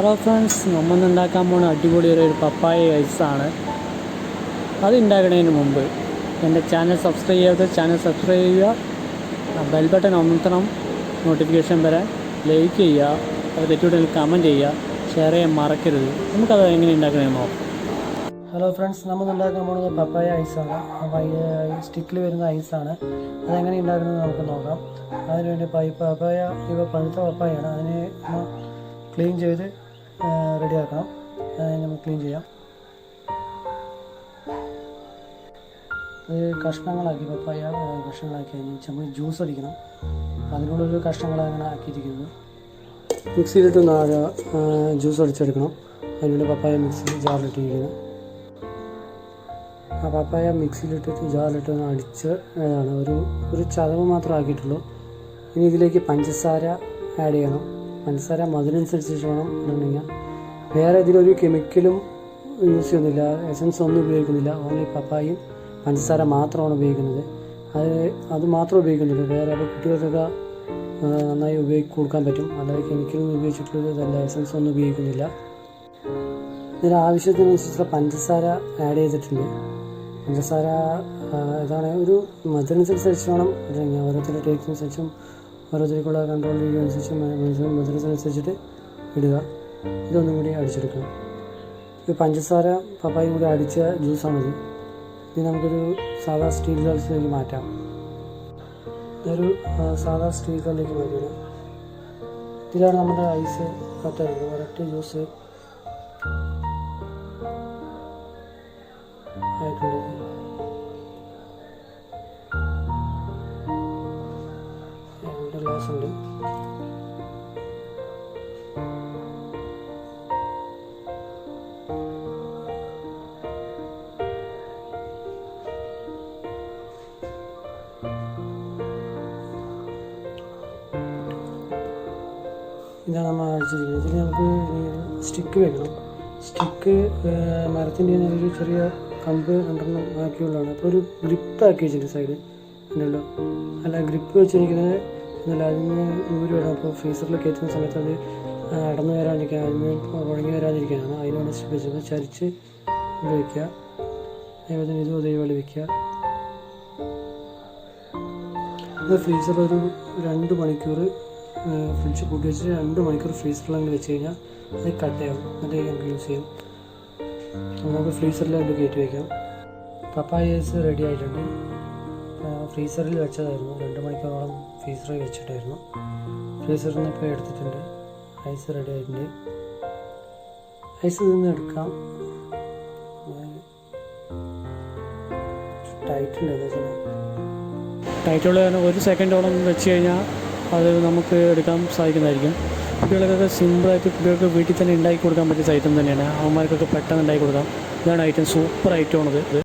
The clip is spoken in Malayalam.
ഹലോ ഫ്രണ്ട്സ് നമ്മൾ ഉണ്ടാക്കാൻ പോണ അടിപൊളി ഒരു പപ്പായ ഐസാണ് അത് ഉണ്ടാക്കുന്നതിന് മുമ്പ് എന്റെ ചാനൽ സബ്സ്ക്രൈബ് ചെയ്യാത്ത ചാനൽ സബ്സ്ക്രൈബ് ചെയ്യുക ബെൽ ബട്ടൺ അമർത്തണം നോട്ടിഫിക്കേഷൻ വരാൻ ലൈക്ക് ചെയ്യുക അത് തെറ്റുകൂടെ കമന്റ് ചെയ്യുക ഷെയർ ചെയ്യാൻ മറക്കരുത്. നമുക്കത് എങ്ങനെ ഉണ്ടാക്കണമെന്ന് നോക്കാം. ഹലോ ഫ്രണ്ട്സ് നമ്മൾ ഉണ്ടാക്കാൻ പോകുന്നത് പപ്പായ ഐസാണ് സ്റ്റിക്കിൽ വരുന്ന ഐസാണ് അതെങ്ങനെ ഉണ്ടാക്കുന്നത് നമുക്ക് നോക്കാം. അതിനുവേണ്ടി പപ്പായ ഇവ പഴുത്ത പപ്പായാണ്. അതിനെ ക്ലീൻ ചെയ്ത് റെഡിയാക്കണം നമുക്ക് ക്ലീൻ ചെയ്യാം. അത് കഷ്ണങ്ങളാക്കി പപ്പായ കഷ്ണങ്ങളാക്കി അതിന് നമുക്ക് ജ്യൂസ് അടിക്കണം. അതിനുള്ളൊരു കഷ്ണങ്ങൾ അങ്ങനെ ആക്കിയിരിക്കുന്നത്. മിക്സിയിലിട്ട് ജ്യൂസ് അടിച്ചെടുക്കണം. അതിനുള്ളിൽ പപ്പായ മിക്സി ജാറിലിട്ടിരിക്കുന്നത് ആ പപ്പായ മിക്സിയിലിട്ടിട്ട് ജാറിലിട്ട് അടിച്ച് ഒരു ഒരു ചതവ് മാത്രം ആക്കിയിട്ടുള്ളൂ. ഇനി ഇതിലേക്ക് പഞ്ചസാര ആഡ് ചെയ്യണം. പഞ്ചസാര അതിനനുസരിച്ച് വേണം ഇടണമെങ്കിൽ. വേറെ ഇതിലൊരു കെമിക്കലും യൂസ് ചെയ്യുന്നില്ല എസൻസ് ഒന്നും ഉപയോഗിക്കുന്നില്ല. ഓൺലി പപ്പായും പഞ്ചസാര മാത്രമാണ് ഉപയോഗിക്കുന്നത്. അത് അത് മാത്രം ഉപയോഗിക്കുന്നുള്ളൂ. വേറെ അത് കുട്ടികൾക്കൊക്കെ നന്നായി ഉപയോഗിച്ച് കൊടുക്കാൻ പറ്റും. അല്ലാതെ കെമിക്കലൊന്നും ഉപയോഗിച്ചിട്ടുള്ളതല്ല എസൻസ് ഒന്നും ഉപയോഗിക്കുന്നില്ല. ഇതിന് ആവശ്യത്തിനനുസരിച്ചുള്ള പഞ്ചസാര ആഡ് ചെയ്തിട്ടുണ്ട്. പഞ്ചസാര ഇതാണ് ഒരു മധുരനുസരിച്ച് വേണം അല്ലെങ്കിൽ ഓരോരുത്തരുടെ ടേസ്റ്റിനനുസരിച്ചും ഓരോരുത്തർക്കുള്ള കൺട്രോൾ അനുസരിച്ചും മധുരത്തിനനുസരിച്ചിട്ട് ഇടുക. ഇതൊന്നും കൂടി അടിച്ചെടുക്കണം. ഇത് പഞ്ചസാര പപ്പായും കൂടി അടിച്ച ജ്യൂസാണിത് ഇത് നമുക്കൊരു സാധാ സ്റ്റീൽ ഗ്ലാസിലേക്ക് മാറ്റാം. ഇതൊരു സാധാ സ്റ്റീൽ ഗ്ലാസിലേക്ക് മാറ്റിയത് ഇതിലാണ് നമ്മുടെ ഐസ് കട്ടായിരുന്നത് ഒരൊറ്റ ജ്യൂസ് ആയിട്ടുള്ളത്. ഗ്ലാസ് ഉണ്ട് ഇതാണ് നമ്മൾ അടിച്ചിരിക്കുന്നത് ഇതിൽ നമുക്ക് സ്റ്റിക്ക് വെക്കണം സ്റ്റിക്ക് മരത്തിന്റെ ഒരു ചെറിയ കമ്പ് രണ്ടെണ്ണം ബാക്കിയുള്ളതാണ് അപ്പോൾ ഒരു ഗ്രിപ്പ് ആക്കി വെച്ചിട്ടുണ്ട് സൈഡ് അല്ല ഗ്രിപ്പ് വെച്ചിരിക്കുന്നത് എന്നല്ല അതിന് ഊരി വരണം അപ്പോൾ ഫ്രീസറിൽ കയറ്റുന്ന സമയത്ത് അത് അടന്നു വരാതിരിക്കുക അതിന് ഉണങ്ങി വരാതിരിക്കാനാണ് അതിനാണ് വെച്ചത് ചരിച്ച് അതേപോലെ തന്നെ ഇതും അതേപോലെ വയ്ക്കുക ഇത് ഫ്രീസറിൽ ഒരു രണ്ട് മണിക്കൂർ ഫ്രിഡ്ജ് കൂട്ടി വെച്ച് രണ്ട് മണിക്കൂർ ഫ്രീസറിൽ വെച്ച് കഴിഞ്ഞാൽ അത് കട്ടയാവും എന്നിട്ട് നമുക്ക് യൂസ് ചെയ്യാം. നമുക്ക് ഫ്രീസറിൽ അത് കയറ്റി വയ്ക്കാം. പപ്പായേസ് റെഡി ആയിട്ടുണ്ട്. ഫ്രീസറിൽ വെച്ചതായിരുന്നു. രണ്ട് മണിക്കൂറോളം ഫ്രീസറിൽ വെച്ചിട്ടായിരുന്നു. ഫ്രീസറിൽ നിന്ന് ഇപ്പോൾ എടുത്തിട്ടുണ്ട്. ഐസ് റെഡി ആയിട്ടുണ്ട്. ഐസ് നിന്ന് എടുക്കാം. ടൈറ്റുണ്ട് ടൈറ്റുള്ള കാരണം ഒരു സെക്കൻഡോളം വെച്ച് കഴിഞ്ഞാൽ അത് നമുക്ക് എടുക്കാൻ സാധിക്കുന്നതായിരിക്കും. കുട്ടികൾക്കൊക്കെ സിമ്പിളായിട്ട് കുട്ടികൾക്ക് വീട്ടിൽ തന്നെ ഉണ്ടാക്കി കൊടുക്കാൻ പറ്റിയ ഐറ്റം തന്നെയാണ്. അവന്മാർക്കൊക്കെ പെട്ടെന്ന് ഉണ്ടാക്കി കൊടുക്കാം. ഇതാണ് ഐറ്റം സൂപ്പർ ഐറ്റം ഇത്